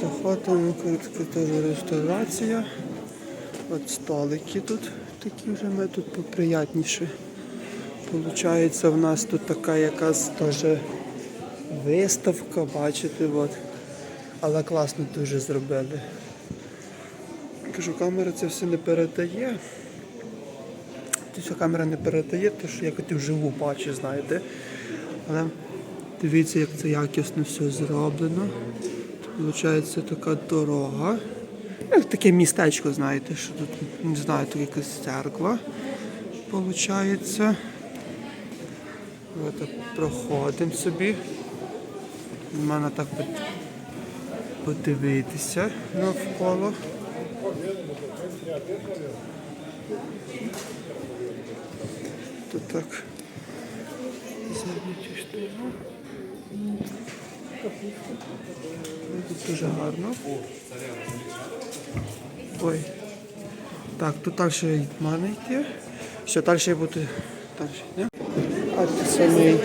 Заходимо, тут теж реставрація. От столики тут такі вже ми тут поприятніші. Получається, в нас тут така якась теж виставка, бачите, от. але класно дуже зробили. Кажу, камера це все не передає. Те, камера не передає, то що я хотів вживу бачу, знаєте. Але дивіться, як це якісно все зроблено. Получається така дорога. Таке містечко, знаєте, що тут, не знаю, тут якась церква. Получається. От так проходимо собі. Можна так подивитися навколо. Тут так. Задня частина. Тут дуже гарно. Ой. Так, тут далі можна йти. Що далі я буду далі? А це самий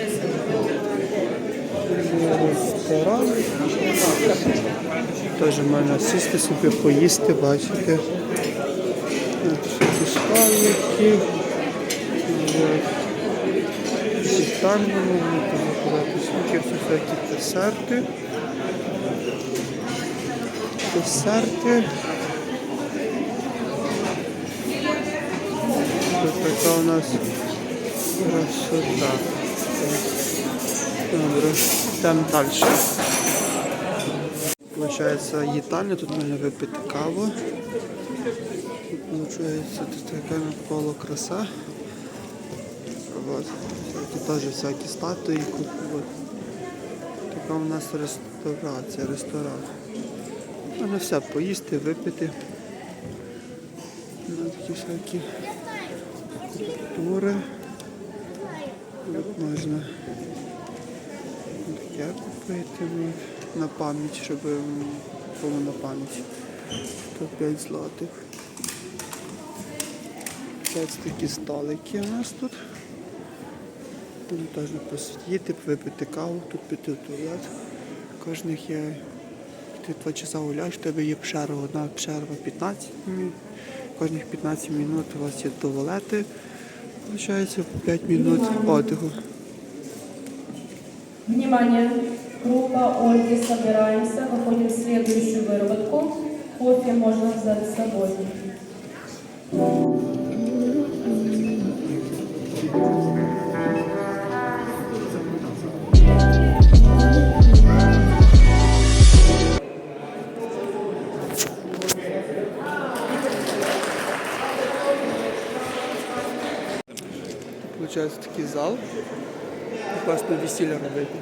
ресторан. Теж можна сісти собі, поїсти, бачите. Тут. Там можна подати снікерси, всякі десерти. Десерти. Тут така у нас красота. Добре, йдемо далі. Получається їдальня, тут можна випити каву. Тут тут така навколо краса. Вот. Тут теж всякі статуї. Вот. Така у нас реставрація, ресторан. Можна все поїсти, випити. Ну, такі всякі культури. Тут можна таке купити ну, на пам'ять, щоб було на пам'ять. Тут 5 злотих. Ось такі столики у нас тут. Тут можна посидіти, випити каву, тут піти в туалет. Кожних є ти два часа гуляєш, в тебе є перерва, одна перерва 15 минут. Кожних 15 минут у вас є туалети. Получається 5 минут отдиху. Внимание! Группа Ольги, собираемся, выходим в следующую выработку. Кофе можно взять с собой. Такий зал. Класно весілля робити.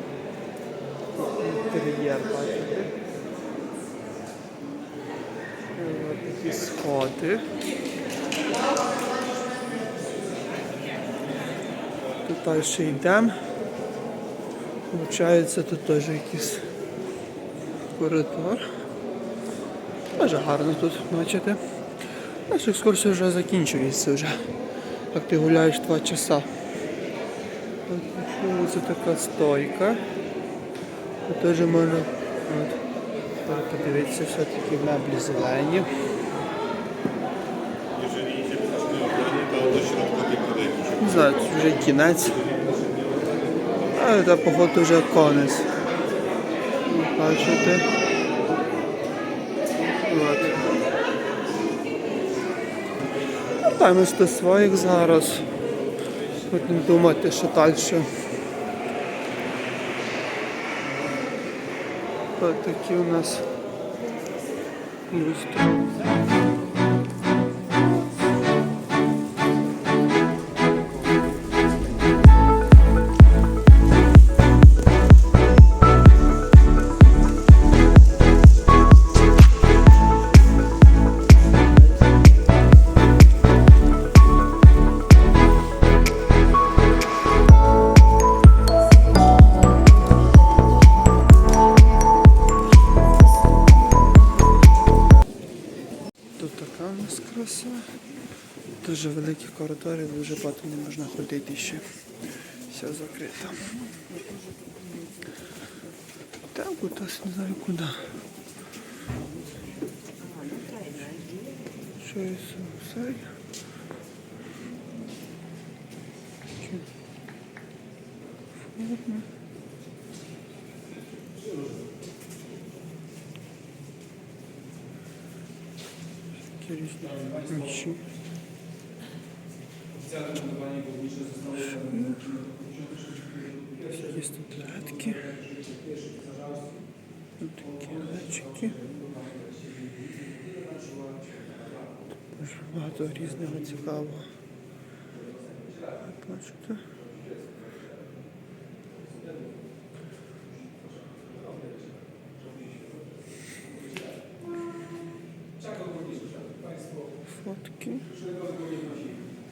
Інтер'єр, бачите. Такі сходи. Тут далі йдемо. Получається тут теж якийсь коридор. Дуже гарно тут, бачите. Наша екскурсія вже закінчується вже. Так ти гуляєш два часа. Тут Це така стойка. Тут теж можна подивитися, все такі меблі зелені. Не знаю, тут вже кінець. А це походу вже конець. От, Бачите? От. Там до своїх зараз. Будемо думати, що далі. Ось такі у нас люстри. дуже великі коридори, дуже багато не можна ходити ще. Все закрито. Так, от ось не знаю куди. Що є сусай? Форма. Різні. Є статуетки. Такі зайчики. Дуже багато різного цікавого. Бачите? Фотки. Така краса. Дуже гарно.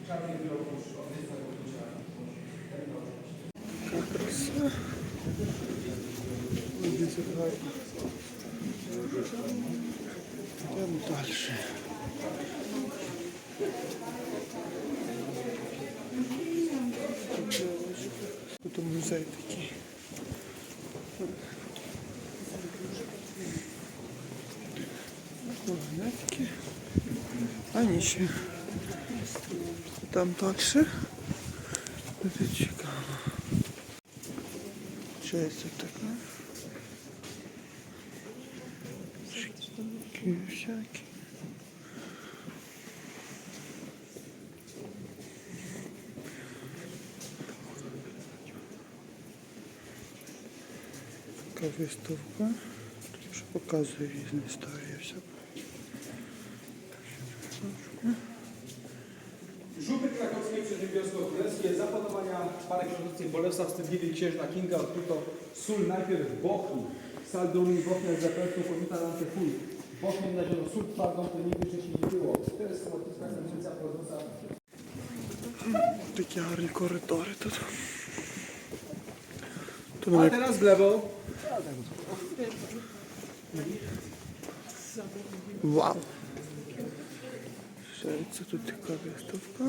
Йдемо далі. Тут музей такий. Монетки. А ні ще. Там далі. Буде цікаво. Що це таке? Шки всякі. Така виставка. Тут вже показує різні історії всяку. tradycji Bolesław Wstydliwy i księżna Kinga odkryto sól najpierw w Bochni. Sal dolny Bochnia z zapewnią powita antyfuj. W Bochni znaleziono sól twardą, której nigdy wcześniej nie było. To jest motyska samica produsa. Takie ładne korytory to są. To A teraz w lewo. Wow. Co tu tylko wiastówka.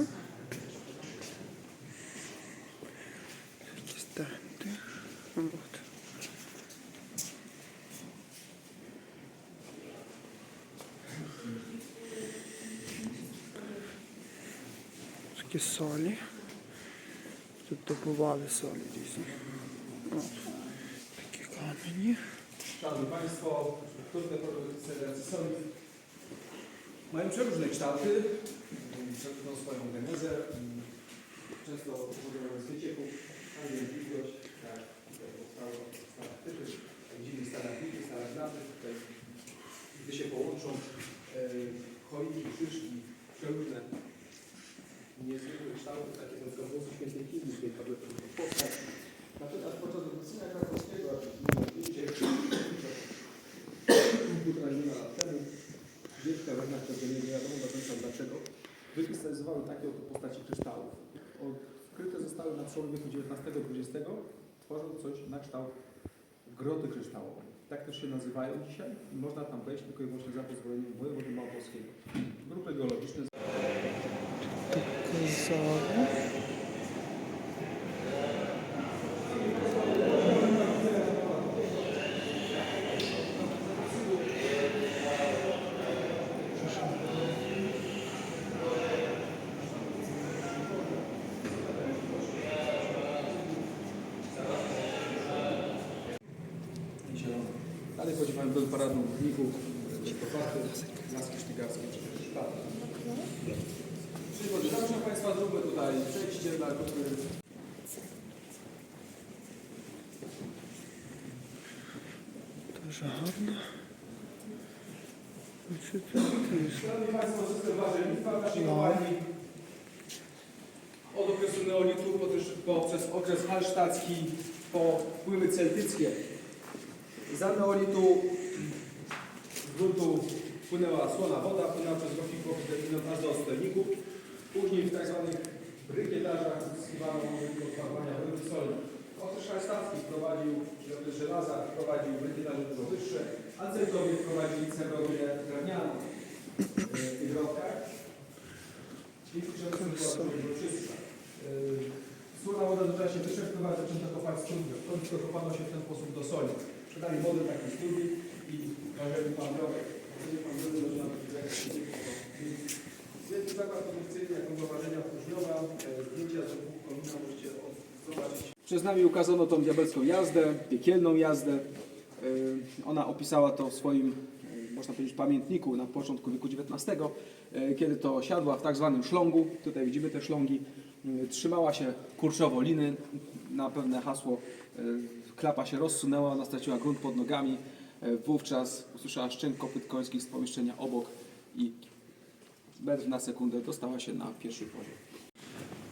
От. Такі солі. Тут добували солі різні. От. Такі камені. Szanowni Państwo, strukturne segregacji soli mają przeróżne kształty, przeróżną swoją genezę. Często mówią z wycieków, a nie gdy się połączą e, choinki, szyszki, przeróżne niezwykłe kształty, takie przykład włosy świętej Kingi, padły postać. Natomiast podczas obecnego krakowskiego, zdjęcie półtora miliona lat temu, wielka wojna, które nie wiadomo do końca dlaczego, wykrystalizowały takie oto postaci kryształów. Odkryte zostały na przełomie wieku XIX-XX, tworząc coś na kształt groty kryształowej tak też się nazywają dzisiaj i można tam wejść tylko i wyłącznie za pozwoleniem wojewody małopolskiego. Grupy geologiczne... Pan był paradą gniwu, Kopaty, Laski Sztygarskiej czy Szpaty. Przychodzi, zapraszam Państwa zróbmy tutaj przejście dla grupy. Duża horna. Szanowni Państwo, wszystkie warzywnictwa w naszej kopalni od okresu neolitu poprzez okres halsztacki po wpływy celtyckie za neolitu z gruntu płynęła słona woda, płynęła przez roki aż do sterników. Później w tak zwanych brykietażach uzyskiwano odparwania wody halsztacki wprowadził, czy okres żelaza wprowadził brykietarze dużo wyższe, a celtowie wprowadzili cerowię drewnianą w tych rokach. I często była dużo czystsza. Yy, Słona woda zaczęła się wyższe wpływać, zaczęto kopać studnie. W końcu dokopano się w ten sposób do soli przynajmniej model taki studii i jeżeli pan Robek, jeżeli pan Robek zaczyna jest to zakład produkcyjny jako zauważenia próżniowa, e, zdjęcia z dwóch komina możecie zobaczyć. Przez nami ukazano tą diabelską jazdę, piekielną jazdę. E, ona opisała to w swoim, e, można powiedzieć, pamiętniku na początku wieku XIX, kiedy to siadła w tak zwanym szlągu, tutaj widzimy te szlągi, trzymała się kurczowo liny na pewne hasło klapa się rozsunęła, ona straciła grunt pod nogami. E, wówczas usłyszała szczęk kopyt końskich z pomieszczenia obok i metr na sekundę dostała się na pierwszy poziom.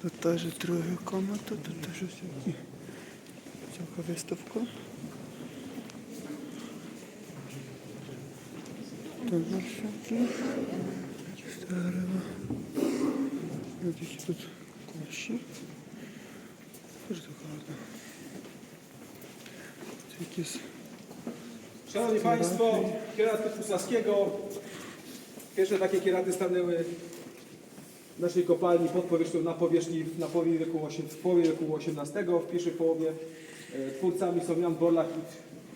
To też drugi komata, to też jest jakiś ciekawy stówką. To marszaki. Starewa. Widzicie tu kosi. Też dokładnie. Jak jest Szanowni Państwo, kieraty Pusaskiego. Pierwsze takie kieraty stanęły w naszej kopalni pod powierzchnią na powierzchni na połowie wieku, w połowie wieku XVIII, w pierwszej połowie. E, twórcami są Jan Borlach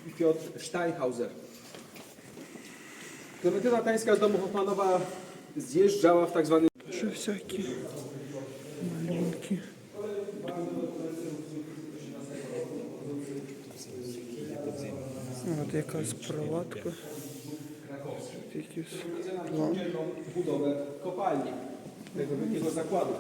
i Piotr Steinhauser. Klementyna Tańska z domu Hoffmanowa zjeżdżała w tak zwany... Szewciaki, malinki. От якась проводка. Якийсь план. samodzielną budowę kopalni, tego wielkiego zakładu.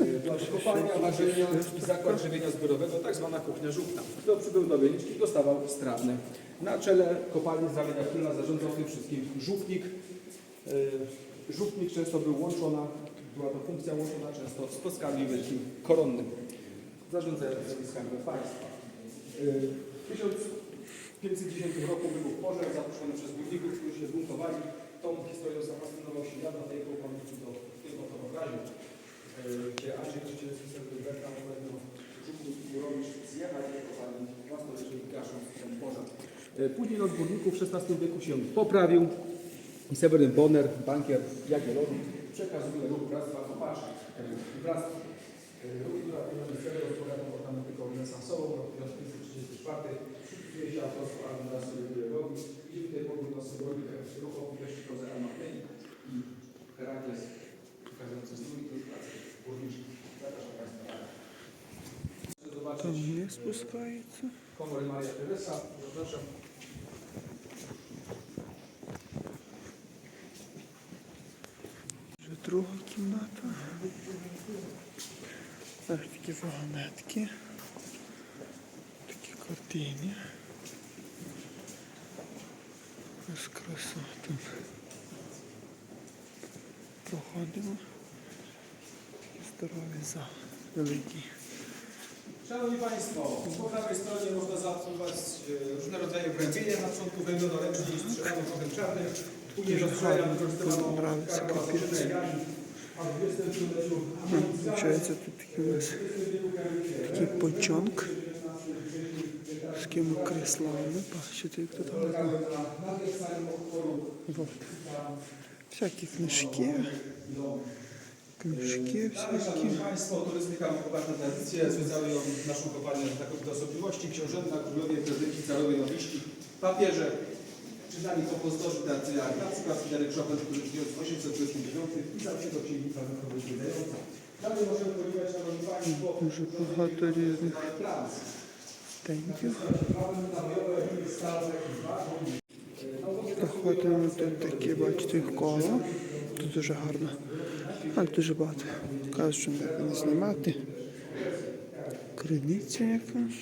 E, Była to kopalnia, ważenia i zakład żywienia zbiorowego, tak zwana kuchnia żółtna. Kto przybył do Wieliczki, dostawał strawne. Na czele kopalni Zamienia Króla zarządzał tym wszystkim żółtnik. E, Żółtnik często był łączona, była to funkcja łączona często z spotkami wielkim koronnym, zarządzającym skarbem państwa. E, w 1510 roku wybuchł pożar zaproszony przez górników, którzy się zbuntowali. Tą historią zafascynował się Jan Matejko, pan do tego fotografiu, gdzie Andrzej Krzycielski sobie Berta odpowiednio rzucił burowicz zjechać do kopalni własnoręcznie gasząc ten pożar. E, Później od górników w XVI wieku się poprawił i Seweryn Bonner, bankier Jagiellonii, przekazuje ruch Bractwa Kopaczy. Bractwo Ruch, która Ministerstwo rozpowiadał ornamentyką renesansową, rok 1534, przypisuje się autorstwu Arnolda Sojurowi. Widzimy tutaj podwójną symbolikę ruchowi też prozę Amatei i Herakles pokazujący strój i pracę górniczych. Zapraszam Państwa. Chcę Там zobaczyć не спускається. komory Maria Teresa. Zapraszam. Вже друга кімната. Ось такі вагонетки. Картини. Ось краса тут. Проходимо. Здоровий зал. Великий. Szanowni Państwo, po prawej stronie można zaobserwować e, różne rodzaje wgłębienia. Na początku węglono ręcznie i strzelano trochę czarnym. Później rozstrzelano, wykorzystywano Nравится капец. kartoszynę. A w XX stuleciu Ну, Получається тут такий у нас такий такими креслами. Бачите, як тут гарно. Вот. Всякі книжки. Книжки всякі. Szanowni Państwo, turystyka ma poważne tradycje. Zwiedzały ją naszą kopalnię znakomite osobliwości, książęta, królowie, prezydenci, carowie, nowiści, papieże. Przyznani kompostorzy tacy jak na przykład Fryderyk Chopin, który żył w 1829 pisał się do księgi pamiątkowej zwiedzającej. Dalej możemy podziwiać, Szanowni Państwo, Дуже багато різних Stałe, ważą. Проходимо тут такі, бачите, коло. Тут дуже гарно. Так, дуже багато. Кажуть, що не знімати. Криниця якась.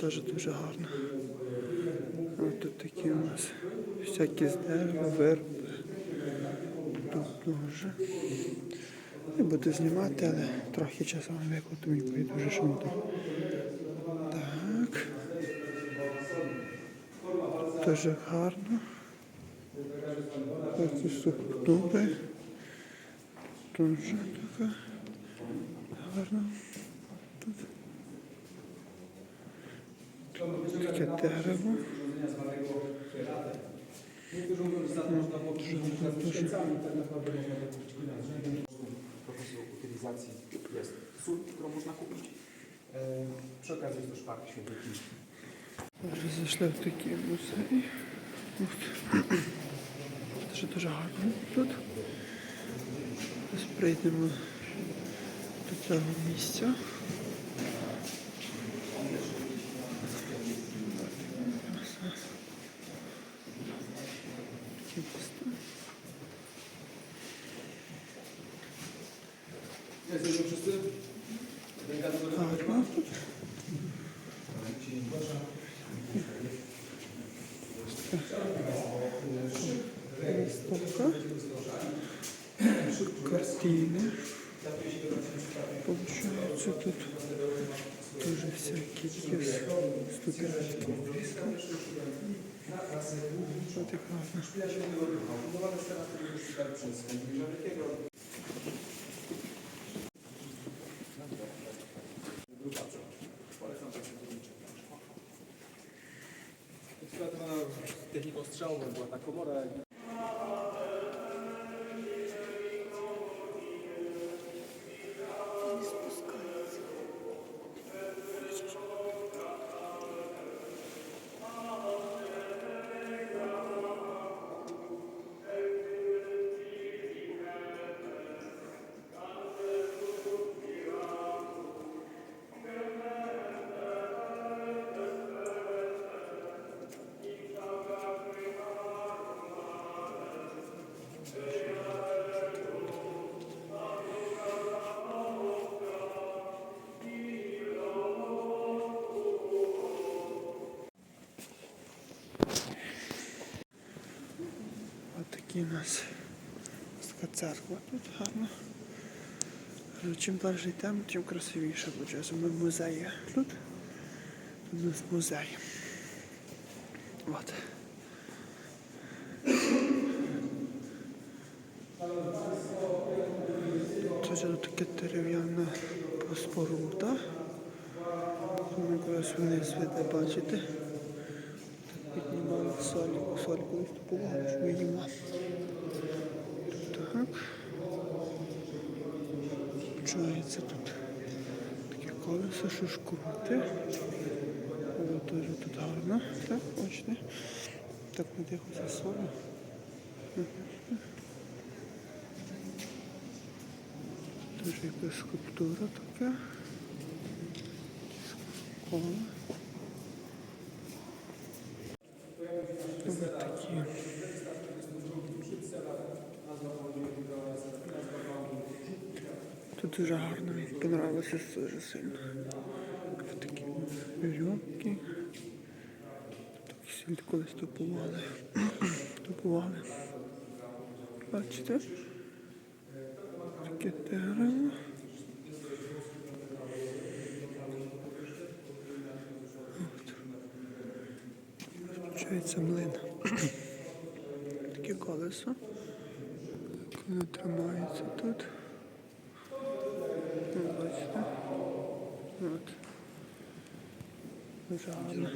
Теж дуже гарно. Ось тут такі у нас всякі з дерева, верби. Тут дуже. Не буду знімати, але трохи часу не викладу, мені буде дуже шумно. też jak harno. Bardzo stuknuty. Duża taka. Harno. Takie derewo. Niektórzy mówią, że za to można podróżować nad tysiącami, tak naprawdę można podróżować jest kupić. E, przy okazji jest to szpak świetny. Розійшли зайшли в такий музей. Дуже дуже гарно тут. Ось прийдемо до цього місця. Гарно тут. Получается тут тоже всякие есть студентки. Вот и гарно. Eksploatowana techniką strzałową była ta komora. Такі у нас така церква тут гарна. Чим далі йдемо, тим красивіше буде. Ми в музеї. Тут Тут у нас музей. От. Це тут таке дерев'яна споруда. Ми якраз вниз видно бачите. Піднімали солі, соль колись тут що їмо. Так. Получається тут таке колесо шишкувати. Воно теж тут гарно. Так, бачите. Так не дихається солі. Теж якась скульптура така. Коло. Ось такі. Тут дуже гарно, мені понравилося дуже сильно. Такі вірьовки. Так сіль колись топували. Топували. Бачите? Таке дерево. Включається млин. Таке колесо. Воно тримається тут. От. Дуже гарно.